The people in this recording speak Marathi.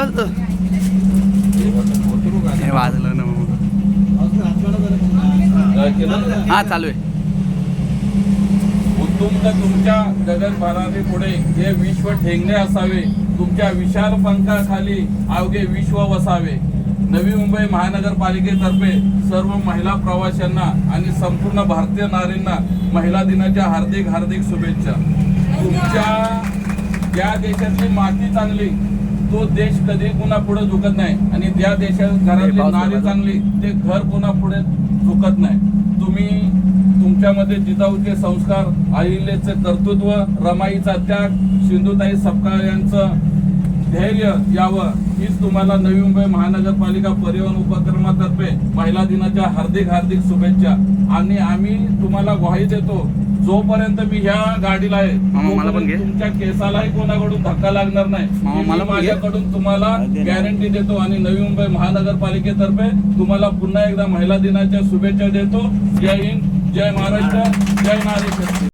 वाजतो हे वाजलं ना. हा चालू आहे. उत्तुंग तुमच्या गगनभराने पुढे हे विश्व ठेंगणे असावे. तुमच्या विशाल पंखाखाली अवघे विश्व वसावे. नवी मुंबई महानगरपालिकेतर्फे सर्व महिला प्रवाशांना आणि संपूर्ण भारतीय नारींना महिला दिनाच्या हार्दिक हार्दिक शुभेच्छा. तुमच्या ज्या देशातली माती चांगली. तो देश कधी पुन्हा पुढे झुकत नाही. आणि ज्या देशात घरातली नारी चांगली ते घर पुन्हा पुढे झुकत नाही. तुम्ही तुमच्यामध्ये जिजाऊचे संस्कार अहिल्याचे कर्तृत्व रमाईचा त्याग सिंधुताई सपकाळ यांचं धैर्य यावं हीच तुम्हाला नवी मुंबई महानगरपालिका परिवहन उपक्रमातर्फे महिला दिनाच्या हार्दिक हार्दिक शुभेच्छा. आणि आम्ही तुम्हाला ग्वाही देतो जोपर्यंत मी ह्या गाडीला आहे मला पण तुमच्या केसालाही कोणाकडून धक्का लागणार नाही. मला. माझ्याकडून तुम्हाला गॅरंटी देतो आणि नवी मुंबई महानगरपालिकेतर्फे तुम्हाला पुन्हा एकदा महिला दिनाच्या शुभेच्छा देतो. जय हिंद जय महाराष्ट्र जय नारी शक्ती